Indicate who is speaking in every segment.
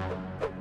Speaker 1: Thank you.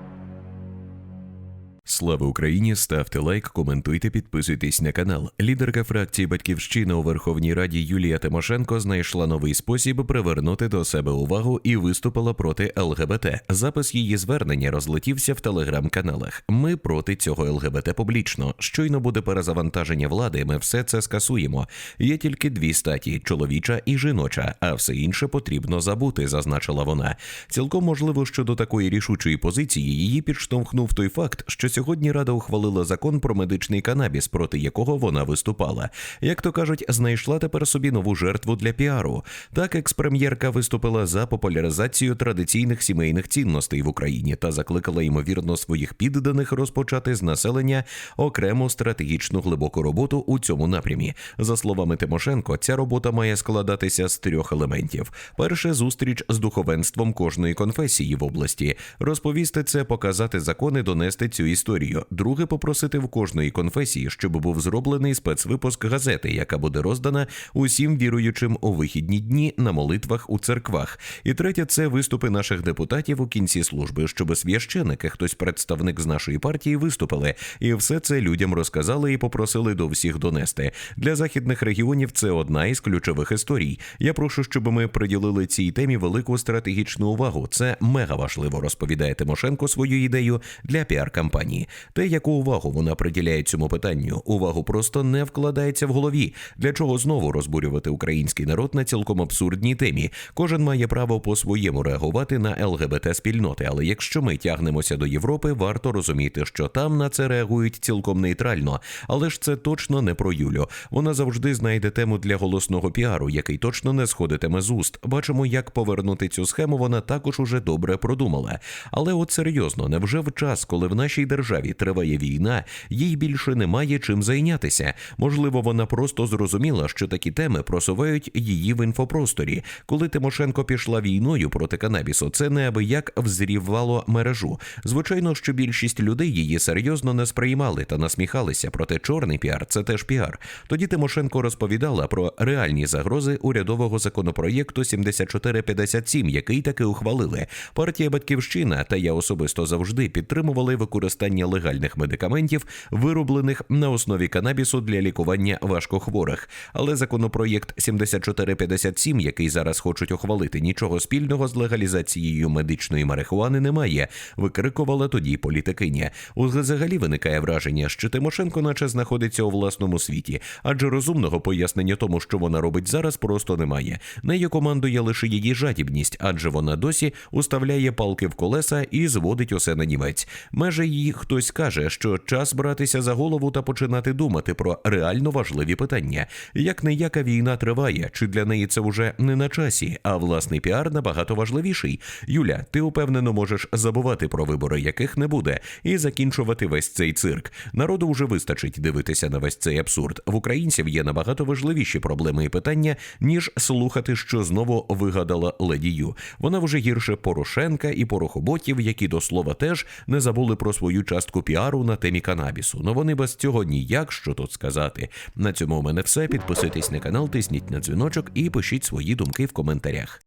Speaker 1: Слава Україні! Ставте лайк, коментуйте, підписуйтесь на канал. Лідерка фракції Батьківщина у Верховній Раді Юлія Тимошенко знайшла новий спосіб привернути до себе увагу і виступила проти ЛГБТ. Запис її звернення розлетівся в телеграм-каналах. Ми проти цього ЛГБТ публічно. Щойно буде перезавантаження влади. Ми все це скасуємо. Є тільки дві статі: чоловіча і жіноча, а все інше потрібно забути, зазначила вона. Цілком можливо, що до такої рішучої позиції її підштовхнув той факт, що сьогодні Рада ухвалила закон про медичний канабіс, проти якого вона виступала. Як то кажуть, знайшла тепер собі нову жертву для піару. Так, експрем'єрка виступила за популяризацію традиційних сімейних цінностей в Україні та закликала ймовірно своїх підданих розпочати з населення окрему стратегічну глибоку роботу у цьому напрямі. За словами Тимошенко, ця робота має складатися з трьох елементів: перше зустріч з духовенством кожної конфесії в області, розповісти це, показати закони, донести цю історію. Друге, попросити в кожної конфесії, щоб був зроблений спецвипуск газети, яка буде роздана усім віруючим у вихідні дні на молитвах у церквах. І третє це виступи наших депутатів у кінці служби, щоб священики, хтось представник з нашої партії, виступили, і все це людям розказали і попросили до всіх донести. Для західних регіонів це одна із ключових історій. Я прошу, щоб ми приділили цій темі велику стратегічну увагу. Це мега важливо, розповідає Тимошенко свою ідею для піар-кампанії. Те, яку увагу вона приділяє цьому питанню, увагу просто не вкладається в голові. Для чого знову розбурювати український народ на цілком абсурдній темі? Кожен має право по-своєму реагувати на ЛГБТ спільноти. Але якщо ми тягнемося до Європи, варто розуміти, що там на це реагують цілком нейтрально. Але ж це точно не про Юлю. Вона завжди знайде тему для голосного піару, який точно не сходитиме з уст. Бачимо, як повернути цю схему. Вона також уже добре продумала. Але от серйозно, невже в час, коли в нашій державі триває війна, їй більше немає чим зайнятися. Можливо, вона просто зрозуміла, що такі теми просувають її в інфопросторі. Коли Тимошенко пішла війною проти канабісу, це неабияк взрівало мережу. Звичайно, що більшість людей її серйозно не сприймали та насміхалися. Проте чорний піар це теж піар. Тоді Тимошенко розповідала про реальні загрози урядового законопроєкту 7457, який таки ухвалили. Партія Батьківщина та я особисто завжди підтримували використання легальних медикаментів, вироблених на основі канабісу для лікування важкохворих. Але законопроєкт 7457, який зараз хочуть ухвалити, нічого спільного з легалізацією медичної марихуани немає. Викрикувала тоді політикиня. Взагалі виникає враження, що Тимошенко, наче знаходиться у власному світі, адже розумного пояснення тому, що вона робить зараз, просто немає. Нею командує лише її жадібність, адже вона досі уставляє палки в колеса і зводить усе на німець. Меже її хтось каже, що час братися за голову та починати думати про реально важливі питання. Як не яка війна триває, чи для неї це вже не на часі, а власний піар набагато важливіший. Юля, ти упевнено можеш забувати про вибори, яких не буде, і закінчувати весь цей цирк. Народу вже вистачить дивитися на весь цей абсурд. В українців є набагато важливіші проблеми і питання, ніж слухати, що знову вигадала ледію. Вона вже гірше Порошенка і порохоботів, які до слова теж не забули про свою частку піару на темі канабісу. Ну вони без цього ніяк що тут сказати. На цьому у мене все. Підписуйтесь на канал, тисніть на дзвіночок і пишіть свої думки в коментарях.